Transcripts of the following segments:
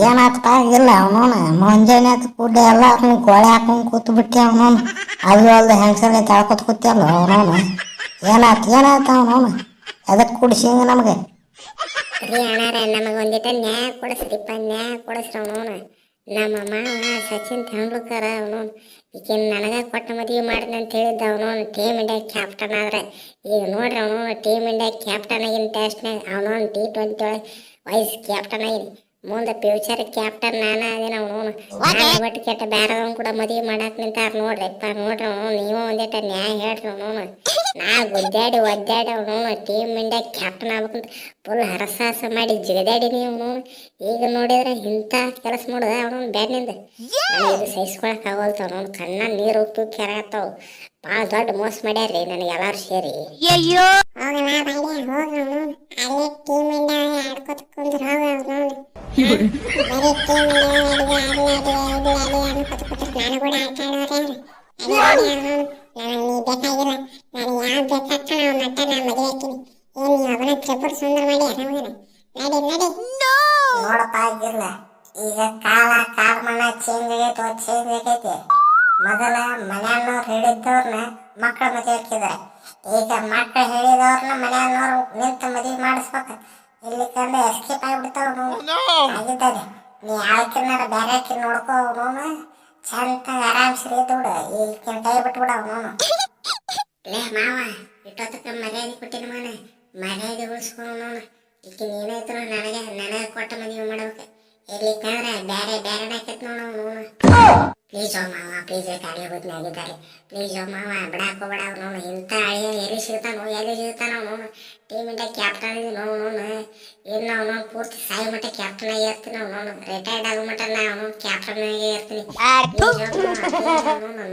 ಏನಾತಪ್ಪ ಇಲ್ಲ ಅವನೋನ ಮುಂಜಾನೆ ಆತ ಕೂಡ ಎಲ್ಲ ಅವ್ನು ಗೋಳೆ ಹಾಕೊಂಡು ಕೂತು ಬಿಟ್ಟೆ ಅವನೋನ ಅದು ಅಲ್ದ ಹೆಂಗಸರ್ಗೆ ತಾಳ್ಕೊತ ಕೂತಿಯಲ್ಲ ಅವನೋನ ಏನಾತ ಏನಾತ ಅವನೋನ ಎದಕ್ಕೆ ಕುಡಿಸಿಂಗ ನಮಗೆ? ಅಣ್ಣಾರ, ನಮಗೆ ಒಂದಿಟ ನ್ಯಾಯ ಕೊಡಿಸ್ರಿಪ್ಪ, ನ್ಯಾಯ ಕೊಡಿಸ್ರಿ ಅವನು ನಮ್ಮ ಮಾವ ಸಚಿನ್ ತೆಂಡೂಲ್ಕರ್ ಅವನು ಈಗಿನ ನನಗೆ ಕೊಟ್ಟ ಮದುವೆ ಮಾಡಿದ ಅಂತ ಹೇಳಿದ್ದ ಅವನು ಟೀಮ್ ಇಂಡಿಯಾ ಕ್ಯಾಪ್ಟನ್ ಆದ್ರೆ. ಈಗ ನೋಡ್ರಿ ಅವನು ಟೀಮ್ ಇಂಡಿಯಾ ಕ್ಯಾಪ್ಟನ್ ಆಗಿನ ಟೆಸ್ಟ್ನಾಗ ಅವನು ಟಿ ಟ್ವೆಂಟಿ ಒಳಗೆ ವೈಸ್ ಕ್ಯಾಪ್ಟನ್ ಆಗಿನಿ. ಮುಂದೆ ಫ್ಯೂಚರ್ ಕ್ಯಾಪ್ಟನ್ ನಾನು ಅದೇನ ಅವನು. ಒಟ್ಟು ಕೆಟ್ಟ ಬೇರೆದವ್ನು ಕೂಡ ಮದುವೆ ಮಾಡಕ್ ನಿಂತಾರ ನೋಡ್ರಿಪ್ಪ ನೋಡ್ರಿ ಅವನು. ನೀವು ಒಂದಿಟ್ಟ ನ್ಯಾಯ ಹೇಳ್ರಿ ಅವನು. ನಾ ಗುದ್ದಾಡಿ ಒದ್ದಾಡಿ ಅವನು. ಟೀಮ್ ಇಂಡಿಯಾ ಕ್ಯಾಪ್ಟನ್ ಆಗ್ಬೇಕಂತ ಫುಲ್ ಹರಸಾಹಸ ಮಾಡಿ ಜಿಗದಾಡಿನಿ ಅವನು. ಈಗ ನೋಡಿದ್ರೆ ಇಂಥ ಕೆಲಸ ಮಾಡುದ ಅವನು ಬ್ಯಾಡ್ನಿಂದ. ಇದು ಸಹಿಸ್ಕೊಳಕ್ ಆಗೋಲ್ತ ಅವನು. ಕಣ್ಣ ನೀರು ಉಪ್ಪು ಕೆರಾಗ್ತಾವ ಭಾಳ ದೊಡ್ಡ ಮೋಸ ಮಾಡ್ಯಾರ್ರಿ ನನಗೆ ಎಲ್ಲಾರು ಸೇರಿ. ಹೋಗಲ್ಲ ನೋಡಪ್ಪ ಆಗಿಲ್ಲ ಈಗ ಕಾಲ ಕಾಲಮಾನ ಚೇಂಜ್ ಆಗೈತೆ ಚೇಂಜ್ ಆಗೈತೆ ಮೊದಲ ಮನೆಯನ್ನವ್ರು ಹೇಳಿದ್ದವ್ರನ್ನ ಮಕ್ಕಳ ಮದುವೆ ಹಾಕಿದ್ರೆ ಈಗ ಮಕ್ಕಳು ಹೇಳಿದವ್ರನ್ನ ಮನೆಯನ್ನವ್ರು ನಿಂತು ಮದುವೆ ಮಾಡಿಸ್ಬೇಕು. ಇಲ್ಲಿ ಕಂಡು ಎಸ್ಕೇಪ್ ಆಗಿಬಿಡ್ತಾವ ಆಗಿದ್ದಾರೆ ನೀ ಯಾಕಿನ್ನಾರ ಬೇರೆ ಹಾಕಿ ನೋಡ್ಕೋ ಅವನು ಚಂದ ಆರಾಮ್ಸ್ರಿ ದುಡ್ಡು ಈಗ ಕೈ ಬಿಟ್ಬಿಡ ಅವನು ಲೇ ಮಾವ ಇಟ್ಟೊತ್ತಕ್ಕೆ ಮರ್ಯಾದೆ ಕೊಟ್ಟಿನ ಮಾನ ಮರ್ಯಾದೆ ಉಳಿಸ್ಕೊಂಡು ಈಗ ಏನಾಯ್ತು ನನಗೆ ನನಗೆ ಕೊಟ್ಟ ಮದುವೆ ಮಾಡ್ಬೇಕು. ಇಲ್ಲಿ ಕಂದ್ರೆ ಬೇರೆ ಬೇರೆ ಹಾಕೈತ್ ನೋಡು ಅವನು ಪ್ಲೀಸ್ ಓ ಮಾವ ಪ್ಲೀಸ್ ಗಾಡಿ ಹೋದ್ನ ಮ್ಯಾಗಿದ್ದಾರೆ ಪ್ಲೀಸ್ ಓ ಮಾವ ಬಿಡಾಕ ಹೋಗ್ಬೇಡ ಅವ್ನು ಇಂಥ ಅಳಿಯ ಎಲ್ಲಿ ಸಿಗ್ತಾನೋ ಎಲ್ಲಿ ಸಿಗ್ತಾನೋ ಅವನು ಟೀಮ್ ಇಂಡಿಯಾ ಕ್ಯಾಪ್ಟನ್ ಇದೆ ನೋನು ನಾವು ಅವನು ಪೂರ್ತಿ ಸಾಯಿ ಮಟ್ಟ ಕ್ಯಾಪ್ಟನ್ ಆಗಿ ಇರ್ತೀನಿ ಅವನು ರಿಟೈರ್ಡ್ ಆಗೋ ಮಟ್ಟ ನಾ ಅವನು ಕ್ಯಾಪ್ಟನ್ ಆಗಿ ಇರ್ತೀನಿ.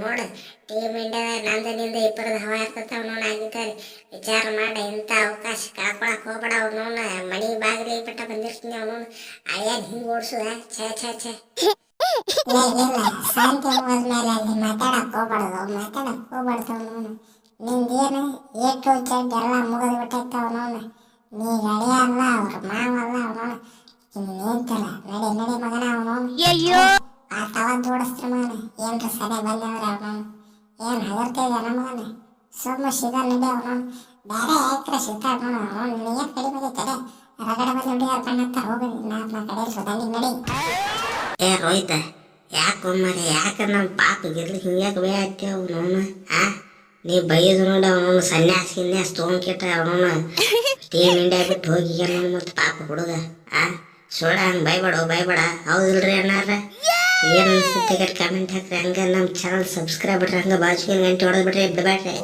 ನೋಡು ಟೀಮ್ ಇಂಡಿಯಾದ ನಂದು ನಿಂದ ಇಬ್ಬರದ ಹವಾ ಇರ್ತೈತೆ ಅವನು ಆಗಿದ್ದಾರೆ. ವಿಚಾರ ಮಾಡಿ ಇಂಥ ಅವಕಾಶ ಕಳ್ಕೊಳಕ್ ಹೋಗ್ಬೇಡ ಅವನು ಮನಿ ಬಾಗಿಲಿ ಬಿಟ್ಟ ಬಂದಿರ್ತೀನಿ ಅವನು ಅಳಿಯನ್ ಹಿಂಗೆ ಓಡಿಸುದ? ಛೇ ಛೇ ಛೇ. ಇಲ್ಲ ಶಾಂತಿ ಹೋದ್ಮೇಲೆ ಅಲ್ಲಿ ಮಾತಾಡಕ್ ಹೋಗ್ಬಾರ್ದು. ಮಾತಾಡಕ್ ಹೋಗ್ಬಾರ್ದು ಅವನು. ನಿಂದೇನು ಎ ಟು ಜೆಡ್ ಎಲ್ಲ ಮುಗಿದು ಬಿಟ್ಟೈತೆ ಅವನವನು ನೀ ಗಡಿ ಅಲ್ಲ ಅವ್ರ ಮಾವಲ್ಲ ಅವನವನು ನಿಂತಲ್ಲ. ನಡಿ ನಡಿ ಮಗನ ಅವನವನು ಆ ತವ ದೂಡಿಸ್ತ್ರ ಮಗನ. ಏನ್ರ ಸರಿ ಬಂದವ್ರ ಅವನವನು ಏನ್ ಹಗರ್ತಿದ್ಯ ಮಗನ? ಸುಮ್ಮ ಸಿಗ ನಡಿ ಅವನವನು ಬೇರೆ ಯಾಕ್ರ ಸಿಗ್ತಾರ ನೋಡು ಅವನು ನೀನ್ ಕಡಿಮೆ ಬಂದೈತೆ ರಗಡ ಬಂದು ಹುಡುಗಿಯರ್ ಬಣ್ಣತ್ತ ಹೋಗಿ ನಾ ಕಡೆಯಲ್ಲಿ ಸುದಲ್ಲಿ ನಡಿ ಏ ರೋಹಿತ ಯಾಕೆ ಮರಿ ಯಾಕೆ ನಮ್ಮ ಪಾಪ ಗಿರ್ಲಿ ಹಿಂಗ್ಯಾಕೆ ಬೇ ಹಾಕ್ತೇವ ಅವನು ಆ? ನೀ ಬೈದು ನೋಡಿ ಅವನು ಸನ್ಯಾಸ ಗಿನ್ಯಾಸ ತೊಗೊಂಡ್ಕಿಟ್ಟ ಅವನು ಟೀಮ್ ಇಂಡಿಯಾ ಬಿಟ್ಟು ಹೋಗಿ ಅವನು ಮತ್ತು ಪಾಪ ಹುಡುಗ ಆ? ಸುಳ್ಳ ಹಂಗೆ ಬೈಬೇಡ ಬೈಬೇಡ. ಹೌದಿಲ್ರಿ ಅಣ್ಣಾರ ಏನು ಅನ್ಸುತ್ತೆ ಕಮೆಂಟ್ ಹಾಕ್ರಿ ಹಂಗೆ ನಮ್ಮ ಚಾನಲ್ ಸಬ್ಸ್ಕ್ರೈಬ್ ಬಿಡ್ರಿ ಹಂಗೆ ಬಾಜುಗೆ ಗಂಟೆ ಹೊಡೆದ್ಬಿಟ್ರಿ ಬಿಡಬೇಡ್ರಿ